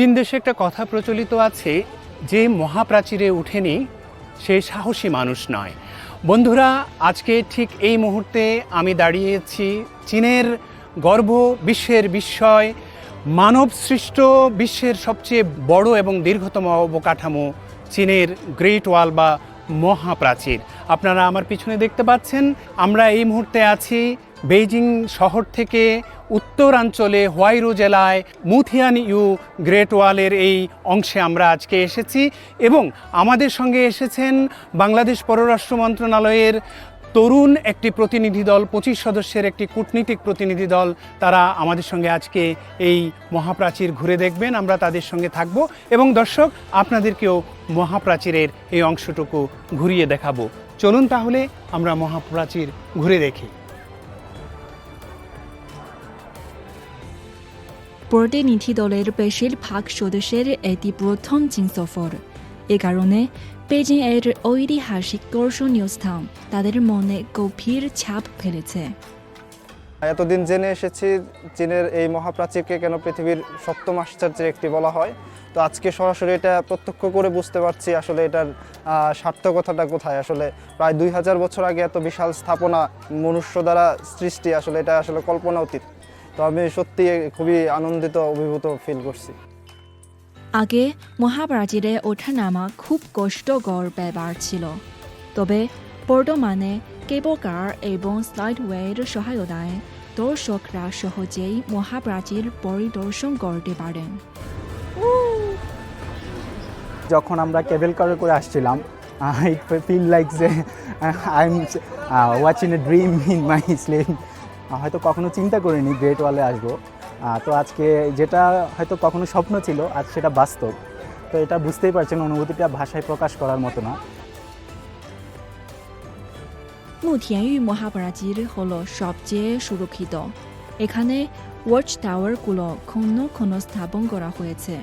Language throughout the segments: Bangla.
চীন দেশে একটা কথা প্রচলিত আছে, যে মহাপ্রাচীরে উঠেনি সে সাহসী মানুষ নয়। বন্ধুরা, আজকে ঠিক এই মুহূর্তে আমি দাঁড়িয়েছি চীনের গর্ব বিশ্বের বিস্ময়, মানব সৃষ্ট বিশ্বের সবচেয়ে বড় এবং দীর্ঘতম অবকাঠামো চীনের গ্রেট ওয়াল বা মহাপ্রাচীর। আপনারা আমার পিছনে দেখতে পাচ্ছেন, আমরা এই মুহূর্তে আছি বেইজিং শহর থেকে উত্তরাঞ্চলে হোয়াইরো জেলায় মুথিয়ান ইউ গ্রেট ওয়ালের এই অংশে আমরা আজকে এসেছি এবং আমাদের সঙ্গে এসেছেন বাংলাদেশ পররাষ্ট্র মন্ত্রণালয়ের তরুণ একটি প্রতিনিধি দল, পঁচিশ সদস্যের একটি কূটনীতিক প্রতিনিধি দল। তারা আমাদের সঙ্গে আজকে এই মহাপ্রাচীর ঘুরে দেখবেন, আমরা তাদের সঙ্গে থাকব। এবং দর্শক, আপনাদেরকেও মহাপ্রাচীরের এই অংশটুকু ঘুরিয়ে দেখাবো। চলুন তাহলে আমরা মহাপ্রাচীর ঘুরে দেখি। প্রতিনিধি দলের বেশিরভাগ সদস্যের এটি প্রথম চীন সফর এ কারণে বেজিং এর ঐতিহাসিক দর্শনীয় স্থান তাদের মনে গভীর ছাপ ফেলেছে। এতদিন জেনে এসেছি চীনের এই মহাপ্রাচীরকে কেন পৃথিবীর সপ্তম আশ্চর্যের একটি বলা হয়। তো আজকে সরাসরি এটা প্রত্যক্ষ করে বুঝতে পারছি আসলে এটার সার্থকতাটা কোথায়। আসলে প্রায় দুই হাজার বছর আগে এত বিশাল স্থাপনা মনুষ্য দ্বারা সৃষ্টি, আসলে এটা আসলে কল্পনা অতীত। তো আমি সত্যি খুবই আনন্দিত অভিভূত ফিল করছি। আগে মহাপ্রাচীরে ওঠানামা খুব কষ্টকর ব্যাপার ছিল। তবে বর্তমানে কেবল কার এবং স্লাইডওয়ের সহায়তায় দর্শকরা সহজেই মহাপ্রাচীর পরিদর্শন করতে পারেন। যখন আমরা কেবল কারে করে আসছিলাম ইট ফিল লাইক যে I am watching a dream in my sleep হয়তো কখনো চিন্তা করিনি গ্রেট ওয়ালে আসবো আহ, তো আজকে যেটা হয়তো কখনো স্বপ্ন ছিল আজ সেটা বাস্তব তো এটা বুঝতেই পারছেন অনুভূতিটা ভাষায় প্রকাশ করার মতো না 木田玉মহাপ্রাচীর হল সবচেয়ে সুরক্ষিত এখানে ওয়াচ টাওয়ারগুলো কোনো কোনো স্থাপন করা হয়েছে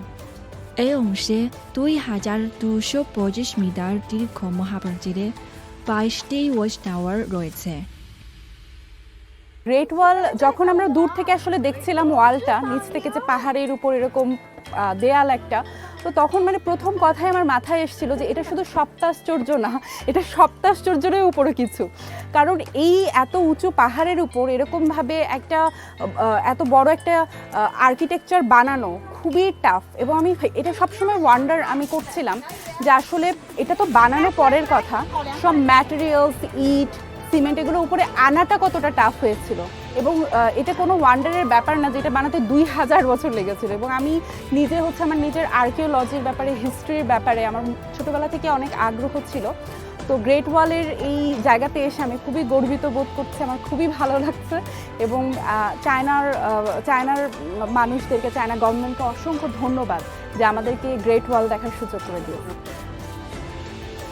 এই অংশে দুই হাজার দুশো পঁচিশ মিটার দীর্ঘ মহাপ্রাচীরে বাইশটি ওয়াচ টাওয়ার রয়েছে গ্রেট ওয়াল যখন আমরা দূর থেকে আসলে দেখছিলাম ওয়ালটা, নিচ থেকে যে পাহাড়ের উপর এরকম দেয়াল একটা, তো তখন মানে প্রথম কথাই আমার মাথায় এসেছিল যে এটা শুধু সপ্তাশ্চর্য না, এটা সপ্তাশ্চর্যের উপরে কিছু। কারণ এই এত উঁচু পাহাড়ের উপর এরকমভাবে একটা এত বড় একটা আর্কিটেকচার বানানো খুবই টাফ এবং আমি এটা সবসময় ওয়ান্ডার আমি করছিলাম যে আসলে এটা তো বানানো পরের কথা, সব ম্যাটেরিয়ালস ইট সিমেন্ট এগুলো উপরে আনাটা কতটা টাফ হয়েছিল? এবং এটা কোনো ওয়ান্ডারের ব্যাপার না যেটা বানাতে দুই হাজার বছর লেগেছিল। এবং আমি নিজে হচ্ছে আমার নিজের আর্কিওলজির ব্যাপারে হিস্ট্রির ব্যাপারে আমার ছোটোবেলা থেকে অনেক আগ্রহ ছিল। তো গ্রেট ওয়ালের এই জায়গাতে এসে আমি খুবই গর্বিত বোধ করছি, আমার খুবই ভালো লাগছে। এবং চায়নার চায়নার মানুষদেরকে চায়না গভর্নমেন্টকে অসংখ্য ধন্যবাদ যে আমাদেরকে গ্রেট ওয়াল দেখার সুযোগ করে দিয়েছে।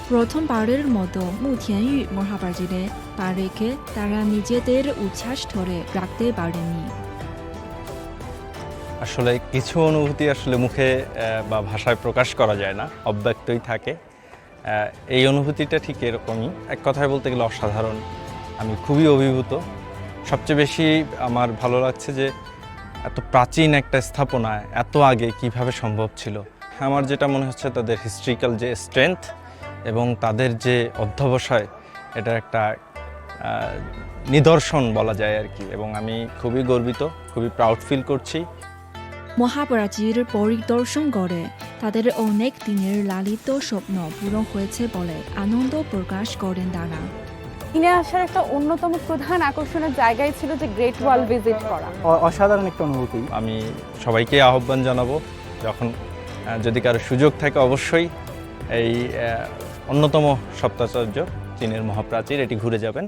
প্রথমবারের মতো মুথিয়ানয়ু মহাপ্রাচীরে পা রেখে তারা নিজেদের উচ্ছ্বাস ধরে রাখতে পারেনি। আসলে কিছু অনুভূতি আসলে মুখে বা ভাষায় প্রকাশ করা যায় না, অব্যক্তই থাকে। এই অনুভূতিটা ঠিক এরকমই। এক কথায় বলতে গেলে অসাধারণ। আমি খুবই অভিভূত। সবচেয়ে বেশি আমার ভালো লাগছে যে এত প্রাচীন একটা স্থাপনা, এত আগে কীভাবে সম্ভব ছিল। আমার যেটা মনে হচ্ছে তাদের হিস্ট্রিক্যাল যে স্ট্রেংথ এবং তাদের যে অধ্যবসায় এটা একটা নিদর্শন বলা যায় আর কি। এবং আমি খুবই গর্বিত খুবই প্রাউড ফিল করছি। মহাপ্রাচীর পরিদর্শন করে তাদের অনেক দিনের লালিত স্বপ্ন পূরণ হয়েছে বলে আনন্দ প্রকাশ করেন তারা। কিনে আসার একটা অন্যতম প্রধান আকর্ষণের জায়গায় ছিল যে গ্রেট ওয়াল ভিজিট করা। অসাধারণ একটা অনুভূতি। আমি সবাইকে আহ্বান জানাব যখন যদি কারও সুযোগ থাকে অবশ্যই এই অন্যতম সপ্তাচার্য চীনের মহাপ্রাচীর এটি ঘুরে যাবেন।